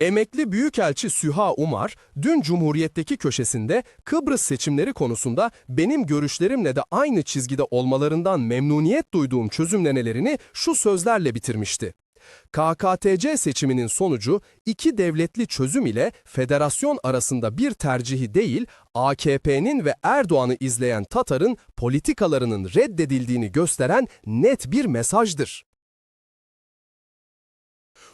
Emekli Büyükelçi Süha Umar, dün Cumhuriyet'teki köşesinde Kıbrıs seçimleri konusunda benim görüşlerimle de aynı çizgide olmalarından memnuniyet duyduğum çözümlemelerini şu sözlerle bitirmişti. KKTC seçiminin sonucu iki devletli çözüm ile federasyon arasında bir tercihi değil, AKP'nin ve Erdoğan'ı izleyen Tatar'ın politikalarının reddedildiğini gösteren net bir mesajdır.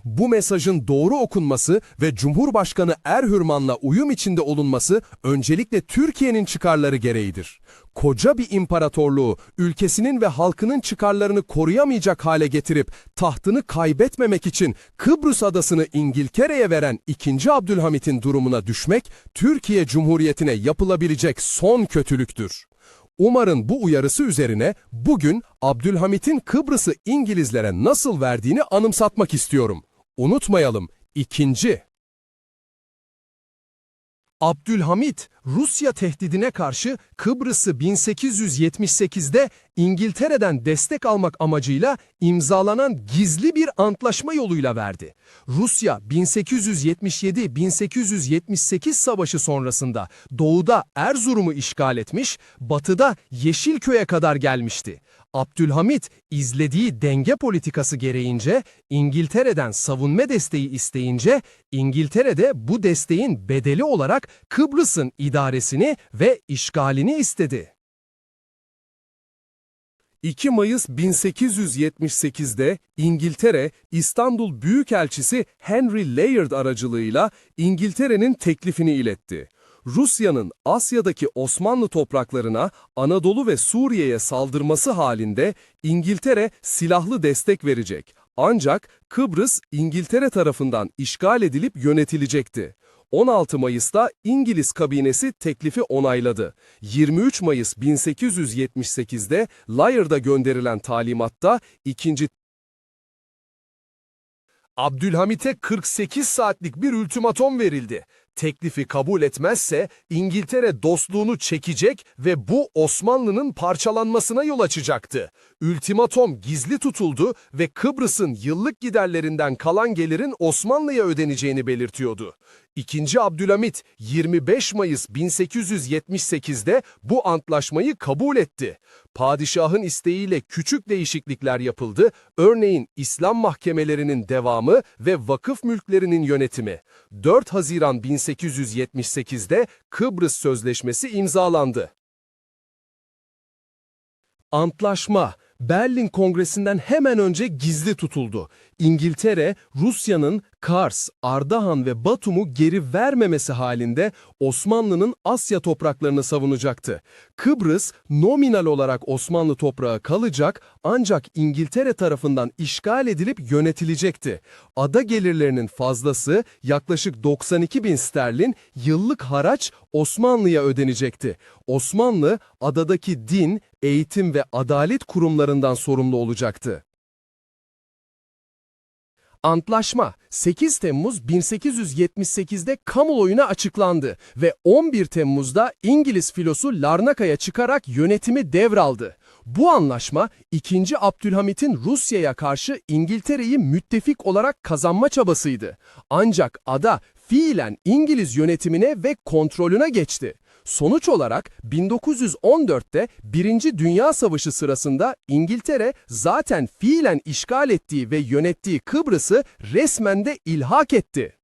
Bu mesajın doğru okunması ve Cumhurbaşkanı Erhürman'la uyum içinde olunması öncelikle Türkiye'nin çıkarları gereğidir. Koca bir imparatorluğu ülkesinin ve halkının çıkarlarını koruyamayacak hale getirip tahtını kaybetmemek için Kıbrıs adasını İngiltere'ye veren 2. Abdülhamit'in durumuna düşmek Türkiye Cumhuriyeti'ne yapılabilecek son kötülüktür. Umar'ın bu uyarısı üzerine bugün Abdülhamit'in Kıbrıs'ı İngilizlere nasıl verdiğini anımsatmak istiyorum. Unutmayalım, ikinci. Abdülhamit, Rusya tehdidine karşı Kıbrıs'ı 1878'de İngiltere'den destek almak amacıyla imzalanan gizli bir antlaşma yoluyla verdi. Rusya 1877-1878 savaşı sonrasında doğuda Erzurum'u işgal etmiş, batıda Yeşilköy'e kadar gelmişti. Abdülhamit izlediği denge politikası gereğince İngiltere'den savunma desteği isteyince İngiltere'de bu desteğin bedeli olarak Kıbrıs'ın idaresini ve işgalini istedi. 2 Mayıs 1878'de İngiltere, İstanbul Büyükelçisi Henry Layard aracılığıyla İngiltere'nin teklifini iletti. Rusya'nın Asya'daki Osmanlı topraklarına, Anadolu ve Suriye'ye saldırması halinde İngiltere silahlı destek verecek. Ancak Kıbrıs İngiltere tarafından işgal edilip yönetilecekti. 16 Mayıs'ta İngiliz kabinesi teklifi onayladı. 23 Mayıs 1878'de Layard'a gönderilen talimatta ikinci Abdülhamit'e 48 saatlik bir ultimatom verildi. Teklifi kabul etmezse İngiltere dostluğunu çekecek ve bu Osmanlı'nın parçalanmasına yol açacaktı. Ultimatom gizli tutuldu ve Kıbrıs'ın yıllık giderlerinden kalan gelirin Osmanlı'ya ödeneceğini belirtiyordu. İkinci Abdülhamit 25 Mayıs 1878'de bu antlaşmayı kabul etti. Padişahın isteğiyle küçük değişiklikler yapıldı, örneğin İslam mahkemelerinin devamı ve vakıf mülklerinin yönetimi. 4 Haziran 1878'de Kıbrıs Sözleşmesi imzalandı. Antlaşma, Berlin Kongresi'nden hemen önce gizli tutuldu. İngiltere, Rusya'nın Kars, Ardahan ve Batum'u geri vermemesi halinde Osmanlı'nın Asya topraklarını savunacaktı. Kıbrıs, nominal olarak Osmanlı toprağı kalacak ancak İngiltere tarafından işgal edilip yönetilecekti. Ada gelirlerinin fazlası yaklaşık 92 bin sterlin yıllık haraç Osmanlı'ya ödenecekti. Osmanlı, adadaki din, eğitim ve adalet kurumlarından sorumlu olacaktı. Antlaşma 8 Temmuz 1878'de kamuoyuna açıklandı ve 11 Temmuz'da İngiliz filosu Larnaka'ya çıkarak yönetimi devraldı. Bu anlaşma 2. Abdülhamit'in Rusya'ya karşı İngiltere'yi müttefik olarak kazanma çabasıydı. Ancak ada fiilen İngiliz yönetimine ve kontrolüne geçti. Sonuç olarak 1914'te Birinci Dünya Savaşı sırasında İngiltere zaten fiilen işgal ettiği ve yönettiği Kıbrıs'ı resmen de ilhak etti.